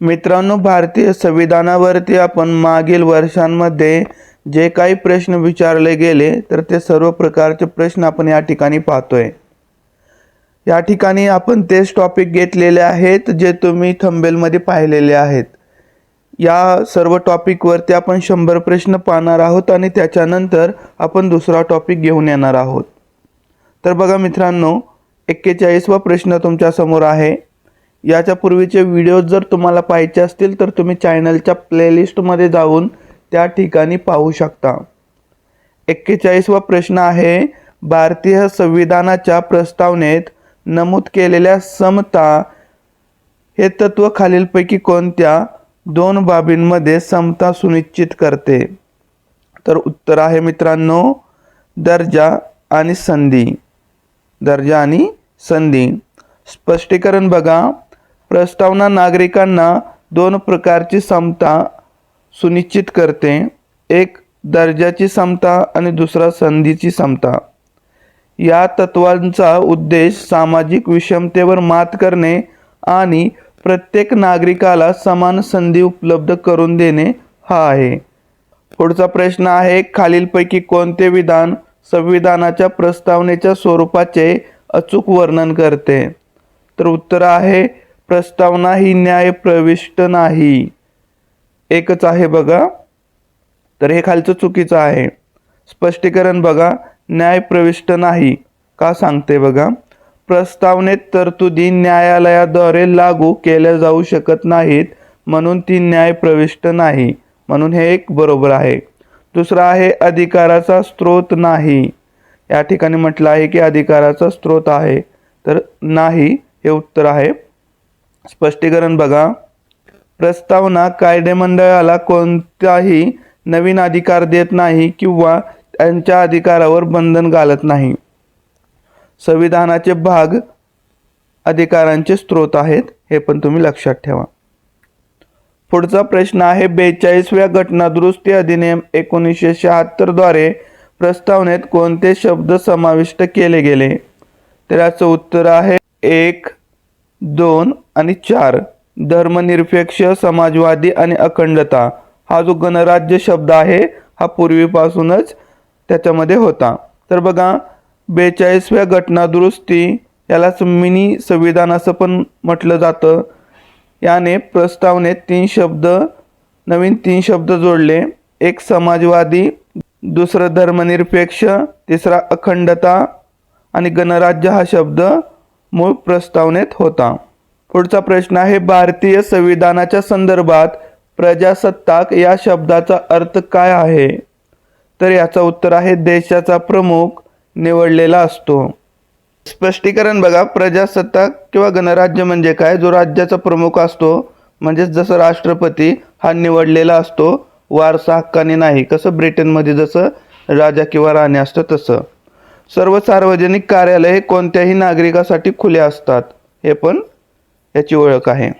मित्रांनो भारतीय संविधानावरती आपण मागील वर्षांमध्ये जे काही प्रश्न विचारले गेले तर ते सर्व प्रकारचे प्रश्न आपण या ठिकाणी पाहतोय. या ठिकाणी आपण तेच टॉपिक घेतलेले आहेत जे तुम्ही थंबेलमध्ये पाहिलेले आहेत. या सर्व टॉपिकवरती आपण शंभर प्रश्न पाहणार आहोत आणि त्याच्यानंतर आपण दुसरा टॉपिक घेऊन येणार आहोत. तर बघा मित्रांनो एक्केचाळीसवा प्रश्न तुमच्यासमोर आहे. याच्या पूर्वीचे व्हिडिओ जर तुम्हाला पाहायचे असतील तर तुम्ही चॅनलच्या प्लेलिस्टमध्ये जाऊन त्या ठिकाणी पाहू शकता. एक्केचाळीसवा प्रश्न आहे भारतीय संविधानाच्या प्रस्तावनेत नमूद केलेल्या समता हे तत्व खालीलपैकी कोणत्या? दोन बाबींमध्ये समता सुनिश्चित करते. तर उत्तर आहे मित्रांनो दर्जा आणि संधी. दर्जा आणि संधी. स्पष्टीकरण बघा. प्रस्तावना नागरिकांना दोन प्रकारची समता सुनिश्चित करते. एक दर्जाची समता आणि दुसरा संधीची समता. या तत्वांचा उद्देश सामाजिक विषमतेवर मात करणे आणि प्रत्येक नागरिकाला समान संधी उपलब्ध करून देणे हा आहे. पुढचा प्रश्न आहे खालीलपैकी कोणते विधान संविधानाच्या प्रस्तावनेच्या स्वरूपाचे अचूक वर्णन करते? तर उत्तर आहे प्रस्तावना ही न्याय प्रविष्ट नाही. एकच आहे बघा. तर हे खालचं चुकीचं आहे. स्पष्टीकरण बघा. न्याय प्रविष्ट नाही. का सांगते बघा. प्रस्तावनेत तरतुदी न्यायालयाद्वारे लागू केल्या जाऊ शकत नाहीत म्हणून ती न्याय प्रविष्ट नाही. म्हणून हे एक बरोबर आहे. दुसरा आहे अधिकाराचा स्रोत नाही. या ठिकाणी म्हटलं आहे की अधिकाराचा स्रोत आहे. तर नाही हे उत्तर आहे. स्पष्टीकरण बघा. प्रस्तावना कायदेमंडळाला कोणताही नवीन अधिकार देत नाही किंवा त्यांच्या अधिकारावर बंधन घालत नाही. संविधानाचे भाग अधिकारांचे स्रोत आहेत हे पण तुम्ही लक्षात ठेवा. पुढचा प्रश्न आहे बेचाळीसव्या घटनादुरुस्ती अधिनियम एकोणीसशे शहात्तरद्वारे प्रस्तावनेत कोणते शब्द समाविष्ट केले गेले? तर याचं उत्तर आहे एक दोन आणि चार. धर्मनिरपेक्ष समाजवादी आणि अखंडता हा जो गणराज्य शब्द आहे हा पूर्वीपासूनच त्याच्यामध्ये होता. तर बघा बेचाळीसव्या घटनादुरुस्ती यालाच मिनी संविधान असं पण म्हटलं जातं. याने प्रस्तावनेत तीन शब्द नवीन तीन शब्द जोडले. एक समाजवादी दुसरं धर्मनिरपेक्ष तिसरा अखंडता आणि गणराज्य हा शब्द. मूळ प्रस्तावनेत होता. पुढचा प्रश्न आहे भारतीय संविधानाच्या संदर्भात प्रजासत्ताक या शब्दाचा अर्थ काय आहे? तर याचा उत्तर आहे देशाचा प्रमुख निवडलेला असतो. स्पष्टीकरण बघा प्रजासत्ताक किंवा गणराज्य म्हणजे काय? जो राज्याचा प्रमुख असतो म्हणजेच जसं राष्ट्रपती हा निवडलेला असतो वारसा हक्काने नाही. कसं ब्रिटनमध्ये जसं राजा किंवा राणी असतं तसं. सर्व सार्वजनिक कार्यालये कोणत्याही नागरिकासाठी खुले असतात. हे पण याची ओळख आहे.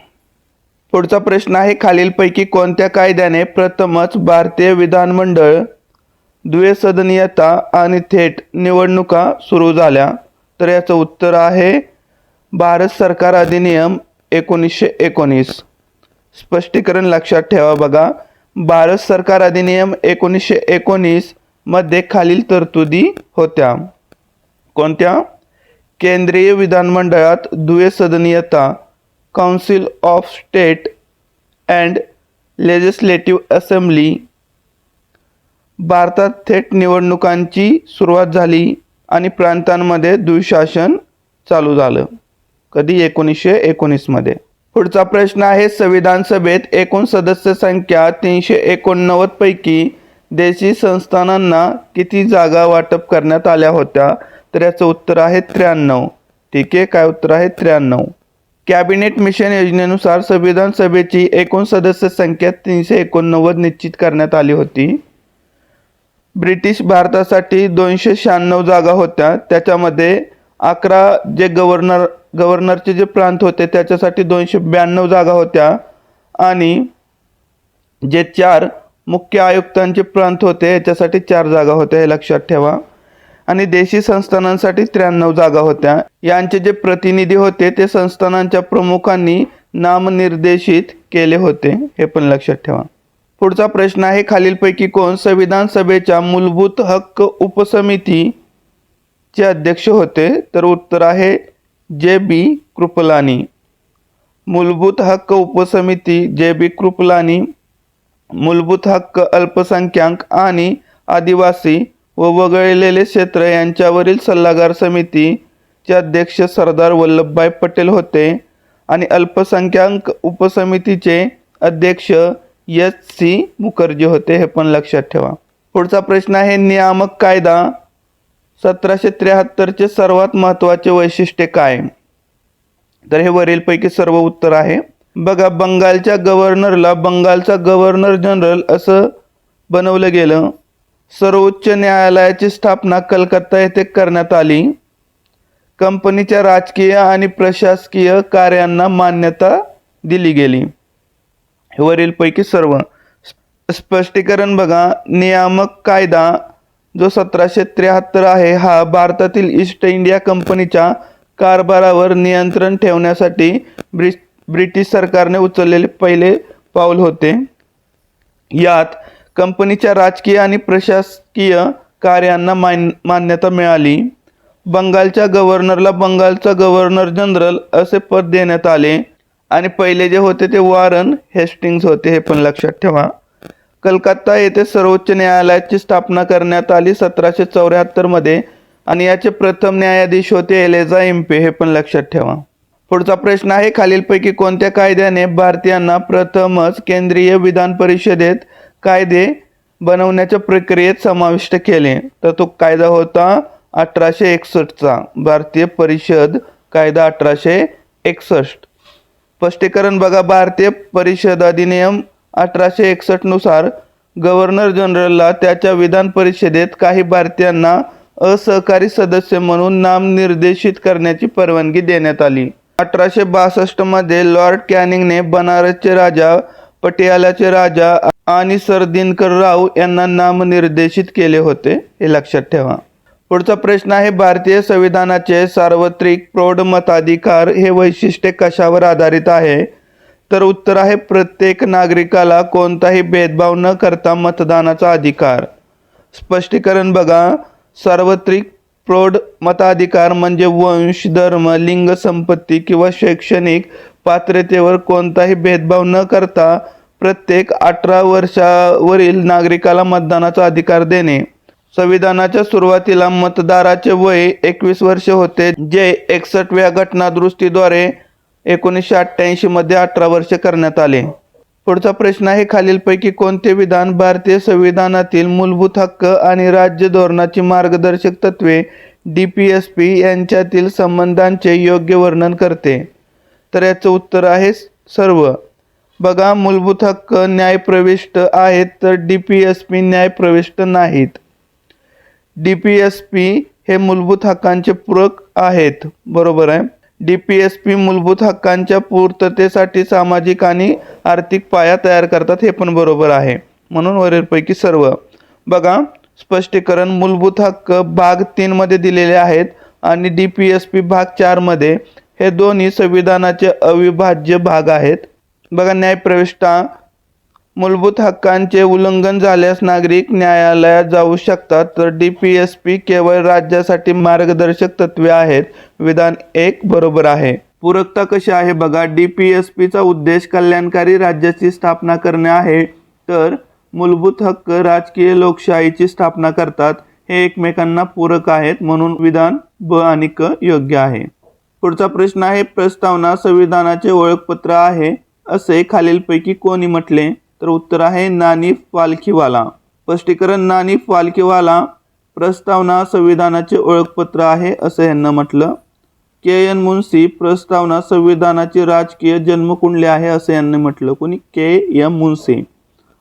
पुढचा प्रश्न आहे खालीलपैकी कोणत्या कायद्याने प्रथमच भारतीय विधानमंडळ द्विसदनीयता आणि थेट निवडणुका सुरू झाल्या? तर याचं उत्तर आहे भारत सरकार अधिनियम एकोणीसशे एकोणीस. स्पष्टीकरण लक्षात ठेवा बघा. भारत सरकार अधिनियम एकोणीसशे एकोणीसमध्ये खालील तरतुदी होत्या. कोणत्या? केंद्रीय विधानमंडळात द्विसदनीयता council of state and legislative assembly भारतात थेट निवडणुकांची सुरुवात झाली आणि प्रांतांमध्ये दुशासन चालू झालं. कधी? एकोणीसशे एकोणीसमध्ये. पुढचा प्रश्न आहे संविधान सभेत एकूण सदस्य संख्या तीनशे एकोणनव्वदपैकी पैकी देशी संस्थानांना किती जागा वाटप करण्यात आल्या होत्या? तर याचं उत्तर आहे त्र्याण्णव. ठीक आहे काय उत्तर आहे? त्र्याण्णव. कॅबिनेट मिशन योजनेनुसार संविधान सभेची एकूण सदस्य संख्या तीनशे एकोणनव्वद निश्चित करण्यात आली होती. ब्रिटिश भारतासाठी दोनशे शहाण्णव जागा होत्या. त्याच्यामध्ये अकरा जे गव्हर्नर गव्हर्नरचे जे प्रांत होते त्याच्यासाठी दोनशे ब्याण्णव जागा होत्या. आणि जे चार मुख्य आयुक्तांचे प्रांत होते याच्यासाठी चार जागा होत्या हे लक्षात ठेवा. आणि देशी संस्थानांसाठी त्र्याण्णव जागा होत्या. यांचे जे प्रतिनिधी होते ते संस्थानांच्या प्रमुखांनी नामनिर्देशित केले होते हे पण लक्षात ठेवा. पुढचा प्रश्न आहे खालीलपैकी कोण संविधान सभेच्या मूलभूत हक्क उपसमितीचे अध्यक्ष होते? तर उत्तर आहे जे बी कृपलानी. मूलभूत हक्क उपसमिती जे बी कृपलानी. मूलभूत हक्क अल्पसंख्याक आणि आदिवासी व वगळलेले क्षेत्र यांच्यावरील सल्लागार समितीचे अध्यक्ष सरदार वल्लभभाई पटेल होते आणि अल्पसंख्याक उपसमितीचे अध्यक्ष एस सी मुखर्जी होते हे पण लक्षात ठेवा. पुढचा प्रश्न आहे नियामक कायदा सतराशे त्र्याहत्तरचे सर्वात महत्त्वाचे वैशिष्ट्य काय? तर हे वरीलपैकी सर्व उत्तर आहे. बघा बंगालच्या गव्हर्नरला बंगालचा गव्हर्नर जनरल असं बनवलं गेलं. सर्वोच्च न्यायालयाची स्थापना कलकत्ता येथे करण्यात आली. कंपनीच्या राजकीय आणि प्रशासकीय कार्यांना मान्यता दिली गेली. वरीलपैकी सर्व. स्प- स्पष्टीकरण बघा नियामक कायदा जो सतराशे त्र्याहत्तर आहे हा भारतातील ईस्ट इंडिया कंपनीच्या कारभारावर नियंत्रण ठेवण्यासाठी ब्रिट ब्रिटिश सरकारने उचललेले पहिले पाऊल होते. यात कंपनीच्या राजकीय आणि प्रशासकीय कार्यांना मान मान्यता मिळाली. बंगालच्या गव्हर्नरला बंगालचा गव्हर्नर जनरल असे पद देण्यात आले आणि पहिले जे होते ते वॉरन हेस्टिंग्स होते हे पण लक्षात ठेवा. कलकत्ता येथे सर्वोच्च न्यायालयाची स्थापना करण्यात आली सतराशे चौऱ्याहत्तरमध्ये आणि याचे प्रथम न्यायाधीश होते एलेझा इम्पे हे पण लक्षात ठेवा. पुढचा प्रश्न आहे खालीलपैकी कोणत्या कायद्याने भारतीयांना प्रथमच केंद्रीय विधान परिषदेत कायदे बनवण्याच्या प्रक्रियेत समाविष्ट केले? तर तो कायदा होता अठराशे एकसष्टचा. भारतीय परिषद कायदा अठराशे एकसष्ट. स्पष्टीकरण बघा भारतीय परिषद अधिनियम अठराशे एकसष्टनुसार गव्हर्नर जनरलला त्याच्या विधान परिषदेत काही भारतीयांना असहकारी सदस्य म्हणून नामनिर्देशित करण्याची परवानगी देण्यात आली. अठराशे बासष्टमध्ये लॉर्ड कॅनिंगने बनारसचे राजा पटियालाचे राजा आणि सर दिनकर राव यांना नामनिर्देशित केले होते हे लक्षात ठेवा. पुढचा प्रश्न आहे भारतीय संविधानाचे सार्वत्रिक प्रौढ मताधिकार हे वैशिष्ट्य कशावर आधारित आहे? तर उत्तर आहे प्रत्येक नागरिकाला कोणताही भेदभाव न करता मतदानाचा अधिकार. स्पष्टीकरण बघा सार्वत्रिक प्रौढ मताधिकार म्हणजे वंश धर्म लिंग संपत्ती किंवा शैक्षणिक पात्रतेवर कोणताही भेदभाव न करता प्रत्येक अठरा वर्षावरील नागरिकाला मतदानाचा अधिकार देणे. संविधानाच्या सुरुवातीला मतदाराचे वय एकवीस वर्ष होते जे एकसष्टव्या घटनादुरुस्तीद्वारे एकोणीसशे अठ्ठ्याऐंशीमध्ये अठरा वर्ष करण्यात आले. पुढचा प्रश्न आहे खालीलपैकी कोणते विधान भारतीय संविधानातील मूलभूत हक्क आणि राज्य धोरणाची मार्गदर्शक तत्वे डी पी एस पी यांच्यातील संबंधांचे योग्य वर्णन करते? तर याचं उत्तर आहे सर्व. बघा मूलभूत हक्क न्यायप्रविष्ट आहेत तर डी पी एस पी न्यायप्रविष्ट नाहीत. डी पी एस पी हे मूलभूत हक्कांचे पूरक आहेत बरोबर आहे. डी पी एस पी मूलभूत हक्कांच्या पूर्ततेसाठी सामाजिक आणि आर्थिक पाया तयार करतात हे पण बरोबर आहे. म्हणून वरीलपैकी सर्व. बघा स्पष्टीकरण मूलभूत हक्क भाग तीनमध्ये दिलेले आहेत आणि डी पी एस पी भाग चारमध्ये हे दोन्ही संविधानाचे अविभाज्य भाग आहेत. बघा न्यायप्रविष्टा मूलभूत हक्कांचे उल्लंघन झाल्यास नागरिक न्यायालयात जाऊ शकतात तर डी पी एस पी केवळ राज्यासाठी मार्गदर्शक तत्वे आहेत. विधान एक बरोबर आहे. पूरकता कशी आहे बघा. डी पी एस पीचा उद्देश कल्याणकारी राज्याची स्थापना करणे आहे. तर मूलभूत हक्क राजकीय लोकशाहीची स्थापना करतात. हे एकमेकांना पूरक आहेत म्हणून विधान ब आणि क योग्य आहे. पुढचा प्रश्न आहे प्रस्तावना संविधानाचे ओळखपत्र आहे असे खालीलपैकी कोणी म्हटले? तर उत्तर आहे नानी पालखीवाला स्पष्टीकरण नानी पालखीवाला प्रस्तावना संविधानाचे ओळखपत्र आहे असं यांना म्हटलं. के. एन. मुन्सी प्रस्तावना संविधानाचे राजकीय जन्मकुंडली आहे असं यांनी म्हटलं. कोणी? के. एम. मुन्सी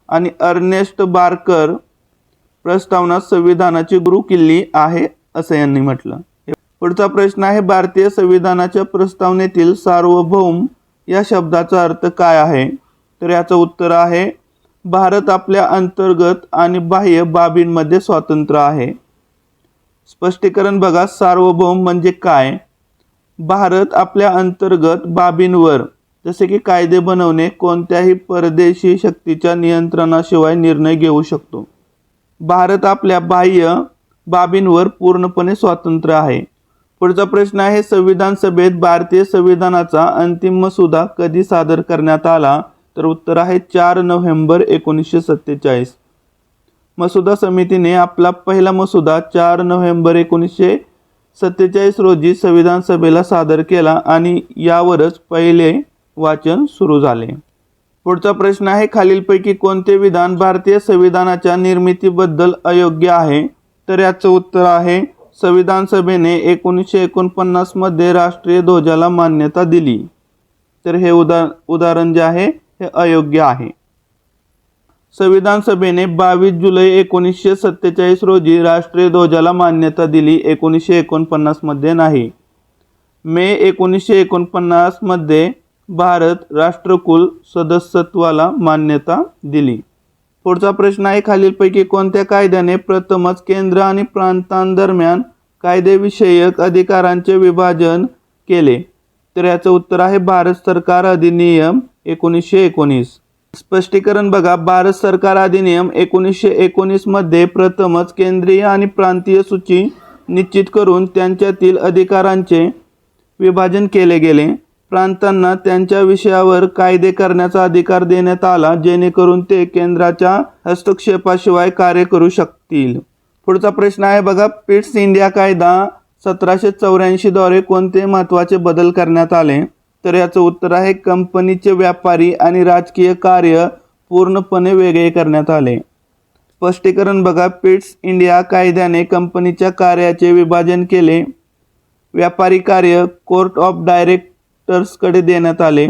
आणि अर्नेस्ट बारकर प्रस्तावना संविधानाची गुरुकिल्ली आहे असं यांनी म्हटलं. पुढचा प्रश्न आहे भारतीय संविधानाच्या प्रस्तावनेतील सार्वभौम या शब्दाचा अर्थ काय आहे? तर याचं उत्तर आहे भारत आपल्या अंतर्गत आणि बाह्य बाबींमध्ये स्वतंत्र आहे. स्पष्टीकरण बघा सार्वभौम म्हणजे काय? भारत आपल्या अंतर्गत बाबींवर जसे की कायदे बनवणे कोणत्याही परदेशी शक्तीच्या नियंत्रणाशिवाय निर्णय घेऊ शकतो. भारत आपल्या बाह्य बाबींवर पूर्णपणे स्वतंत्र आहे. पुढचा प्रश्न आहे संविधान सभेत भारतीय संविधानाचा अंतिम मसुदा कधी सादर करण्यात आला? तर उत्तर आहे चार नोव्हेंबर एकोणीसशे सत्तेचाळीस. मसुदा समितीने आपला पहिला मसुदा चार नोव्हेंबर एकोणीसशे सत्तेचाळीस रोजी संविधान सभेला सादर केला आणि यावरच पहिले वाचन सुरू झाले. पुढचा प्रश्न आहे खालीलपैकी कोणते विधान भारतीय संविधानाच्या निर्मितीबद्दल अयोग्य आहे? तर याचं उत्तर आहे संविधान सभेने एकोणीसशे एकोणपन्नासमध्ये राष्ट्रीय ध्वजाला मान्यता दिली. तर हे उदा उदाहरण जे आहे हे अयोग्य आहे. संविधान सभेने बावीस जुलै एकोणीसशे सत्तेचाळीस रोजी राष्ट्रीय ध्वजाला मान्यता दिली एकोणीसशे एकोणपन्नासमध्ये नाही. मे एकोणीसशे एकोणपन्नासमध्ये भारत राष्ट्रकुल सदस्यत्वाला मान्यता दिली. पुढचा प्रश्न आहे खालीलपैकी कोणत्या कायद्याने प्रथमच केंद्र आणि प्रांतांदरम्यान कायदेविषयक अधिकारांचे विभाजन केले? तर याचं उत्तर आहे भारत सरकार अधिनियम एकोणीसशे एकोणीस. स्पष्टीकरण बघा भारत सरकार अधिनियम एकोणीसशे एकोणीसमध्ये प्रथमच केंद्रीय आणि प्रांतीय सूची निश्चित करून त्यांच्यातील अधिकारांचे विभाजन केले गेले. प्रांतांना त्यांच्या विषयावर कायदे करण्याचा अधिकार देण्यात आला जेणेकरून ते केंद्राच्या हस्तक्षेपाशिवाय कार्य करू शकतील. पुढचा प्रश्न आहे बघा पिट्स इंडिया कायदा सतराशे चौऱ्याऐंशीद्वारे कोणते महत्त्वाचे बदल करण्यात आले? तर याचं उत्तर आहे कंपनीचे व्यापारी आणि राजकीय कार्य पूर्णपणे वेगळे करण्यात आले. स्पष्टीकरण बघा पिट्स इंडिया कायद्याने कंपनीच्या कार्याचे विभाजन केले. व्यापारी कार्य कोर्ट ऑफ डायरेक्टर्सकडे देण्यात आले.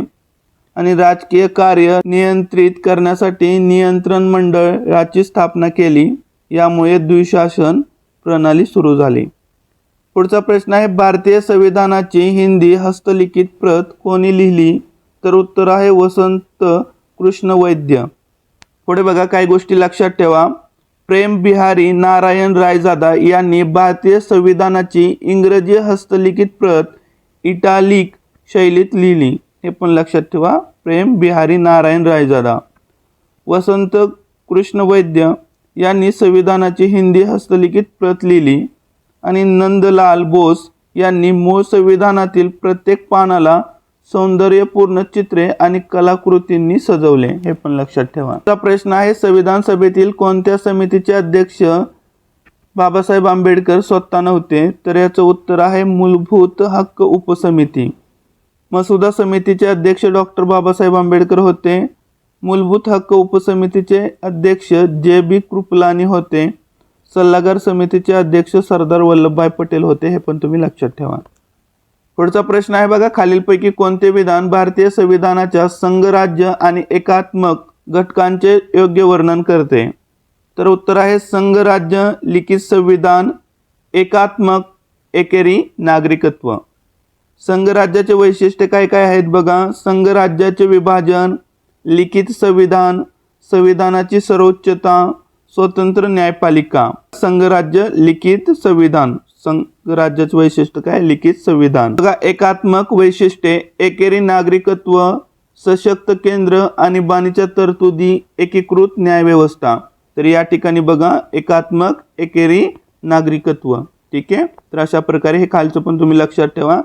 आणि राजकीय कार्य नियंत्रित करण्यासाठी नियंत्रण मंडळाची स्थापना केली. यामुळे द्विशासन प्रणाली सुरू झाली. पुढचा प्रश्न आहे भारतीय संविधानाची हिंदी हस्तलिखित प्रत कोणी लिहिली? तर उत्तर आहे वसंत कृष्ण वैद्य. पुढे बघा काही गोष्टी लक्षात ठेवा. प्रेम बिहारी नारायण रायजादा यांनी भारतीय संविधानाची इंग्रजी हस्तलिखित प्रत इटालिक शैलीत लिहिली. हे पण लक्षात ठेवा. प्रेम बिहारी नारायण रायजादा. वसंत कृष्ण वैद्य यांनी संविधानाची हिंदी हस्तलिखित प्रत लिहिली. आणि नंदलाल बोस यांनी मूळ संविधानातील प्रत्येक पानाला सौंदर्यपूर्ण चित्रे आणि कलाकृतींनी सजवले. हे पण लक्षात ठेवा. आता प्रश्न आहे संविधान सभेतील कोणत्या समितीचे अध्यक्ष बाबासाहेब आंबेडकर स्वतः नव्हते? तर याचं उत्तर आहे मूलभूत हक्क उपसमिती. मसुदा समितीचे अध्यक्ष डॉक्टर बाबासाहेब आंबेडकर होते. मूलभूत हक्क उपसमितीचे अध्यक्ष जे बी कृपलानी होते. सल्लागार समितीचे अध्यक्ष सरदार वल्लभभाई पटेल होते हे पण तुम्ही लक्षात ठेवा. पुढचा प्रश्न आहे बघा खालीलपैकी कोणते विधान भारतीय संविधानाच्या संघराज्य आणि एकात्मक घटकांचे योग्य वर्णन करते? तर उत्तर आहे संघराज्य लिखित संविधान एकात्मक एकेरी नागरिकत्व. संघराज्याचे वैशिष्ट्य काय काय आहेत बघा? संघराज्याचे विभाजन लिखित संविधान संविधानाची सर्वोच्चता स्वतंत्र न्यायपालिका संघराज्य लिखित संविधान. संघराज्याचं वैशिष्ट्य काय? लिखित संविधान. बघा एकात्मक वैशिष्ट्ये. एकेरी नागरिकत्व सशक्त केंद्र आणि बाणीच्या तरतुदी एकीकृत न्यायव्यवस्था. तर या ठिकाणी बघा एकात्मक एकेरी नागरिकत्व. ठीक आहे? तर अशा प्रकारे हे खालचं पण तुम्ही लक्षात ठेवा.